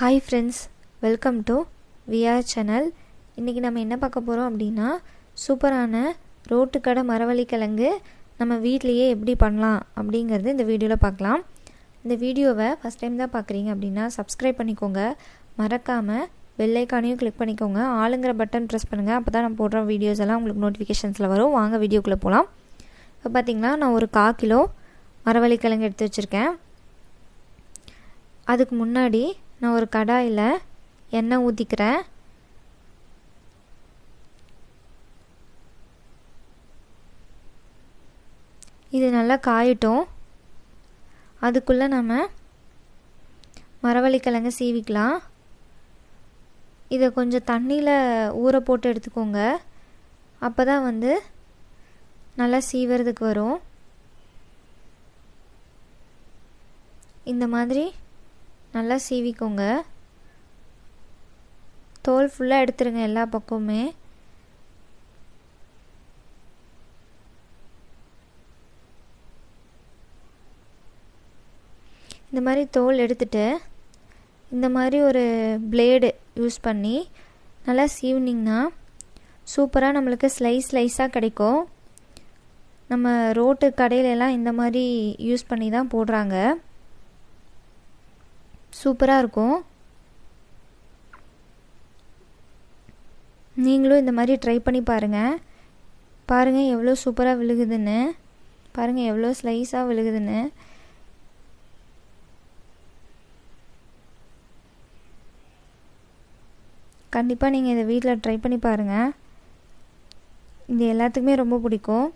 Hi friends welcome to VR channel இன்றைக்கி நம்ம என்ன பார்க்க போகிறோம் அப்படின்னா சூப்பரான ரோட்டுக்கடை மரவள்ளி கிழங்கு நம்ம வீட்லேயே எப்படி பண்ணலாம் அப்படிங்கிறது இந்த வீடியோவில் பார்க்கலாம். இந்த வீடியோவை ஃபஸ்ட் டைம் தான் பார்க்குறீங்க அப்படின்னா சப்ஸ்கிரைப் பண்ணிக்கோங்க. மறக்காமல் வெள்ளைக்கானையும் கிளிக் பண்ணிக்கோங்க. ஆளுங்கிற பட்டன் ப்ரெஸ் பண்ணுங்கள் அப்போ தான் நான் போடுற வீடியோஸ் எல்லாம் உங்களுக்கு நோட்டிஃபிகேஷன்ஸில் வரும். வாங்க வீடியோக்குள்ளே போகலாம் இப்போ பார்த்தீங்கன்னா நான் ஒரு கா கிலோ மரவள்ளி கிழங்கு எடுத்து வச்சுருக்கேன். அதுக்கு முன்னாடி நான் ஒரு கடாயில் எண்ணெய் ஊற்றிக்கிறேன் இது நல்லா காயட்டும். அதுக்குள்ளே நம்ம மரவள்ளிக்கிழங்கு சீவிக்கலாம். இதை கொஞ்சம் தண்ணியில் ஊற போட்டு எடுத்துக்கோங்க. அப்போ தான் வந்து நல்லா சீவறதுக்கு வரும். இந்த மாதிரி நல்லா சீவிக்கோங்க. தோல் ஃபுல்லாக எடுத்துருங்க எல்லா பக்கமுமே. இந்த மாதிரி தோல் எடுத்துட்டு இந்த மாதிரி ஒரு பிளேடு யூஸ் பண்ணி நல்லா சீவுனிங்கன்னா சூப்பராக நம்மளுக்கு ஸ்லைஸ் ஸ்லைஸாக கிடைக்கும். நம்ம ரோட்டு கடையிலலாம் இந்த மாதிரி யூஸ் பண்ணி தான் போடுறாங்க. சூப்பராக இருக்கும். நீங்களும் இந்த மாதிரி ட்ரை பண்ணி பாருங்கள் பாருங்கள் எவ்வளோ சூப்பராக விழுகுதுன்னு. பாருங்கள் எவ்வளோ ஸ்லைஸாக விழுகுதுன்னு. கண்டிப்பாக நீங்கள் இதை வீட்டில் ட்ரை பண்ணி பாருங்கள் இது எல்லாத்துக்குமே ரொம்ப பிடிக்கும்.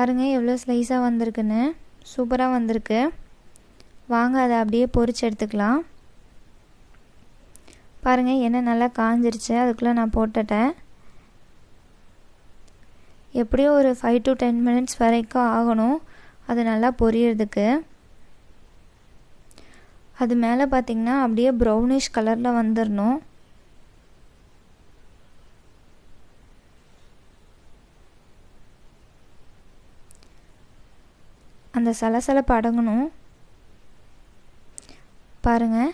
பாருங்கள் எவ்வளோ ஸ்லைஸாக வந்திருக்குன்னு. சூப்பராக வந்திருக்கு. வாங்க அதை அப்படியே பொறிச்சு எடுத்துக்கலாம். பாருங்கள் எண்ணெய் நல்லா காஞ்சிருச்சு. அதுக்குள்ளே நான் போட்டுட்டேன். எப்படியோ ஒரு ஃபைவ் டு டென் மினிட்ஸ் வரைக்கும் ஆகணும். அது நல்லா பொரியறதுக்கு. அது மேலே பார்த்திங்கன்னா அப்படியே ப்ரௌனிஷ் கலரில் வந்துடணும் அந்த சலசலப்பு அடங்கணும் பாருங்கள்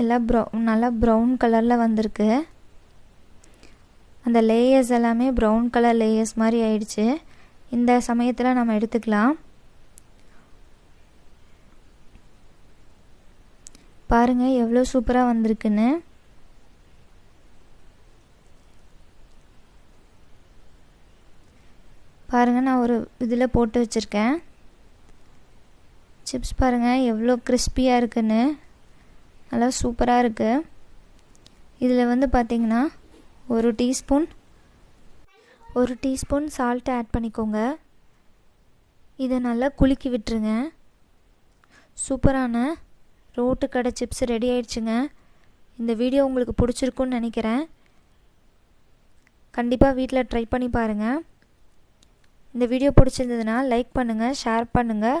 எல்லாம் ப்ரௌ நல்லா ப்ரௌன் கலரில் வந்திருக்கு. அந்த லேயர்ஸ் எல்லாமே ப்ரௌன் கலர் லேயர்ஸ் மாதிரி ஆயிடுச்சு. இந்த சமயத்தில் நம்ம எடுத்துக்கலாம். பாருங்கள் எவ்வளோ சூப்பராக வந்திருக்குன்னு. பாருங்கள் நான் ஒரு இதில் போட்டு வச்சுருக்கேன். சிப்ஸ் பாருங்கள் எவ்வளோ கிறிஸ்பியாக இருக்குன்னு. நல்லா சூப்பராக இருக்குது இதில் வந்து பார்த்திங்கன்னா ஒரு டீஸ்பூன் ஒரு டீஸ்பூன் சால்ட் ஆட் பண்ணிக்கோங்க. இதை நல்லா குலுக்கி விட்டுருங்க. சூப்பரான ரோட்டு கடை சிப்ஸ் ரெடி ஆயிடுச்சுங்க. இந்த வீடியோ உங்களுக்கு பிடிச்சிருக்குன்னு நினைக்கிறேன். கண்டிப்பாக வீட்டில் ட்ரை பண்ணி பாருங்கள் இந்த வீடியோ பிடிச்சிருந்ததுன்னா லைக் பண்ணுங்கள் ஷேர் பண்ணுங்கள்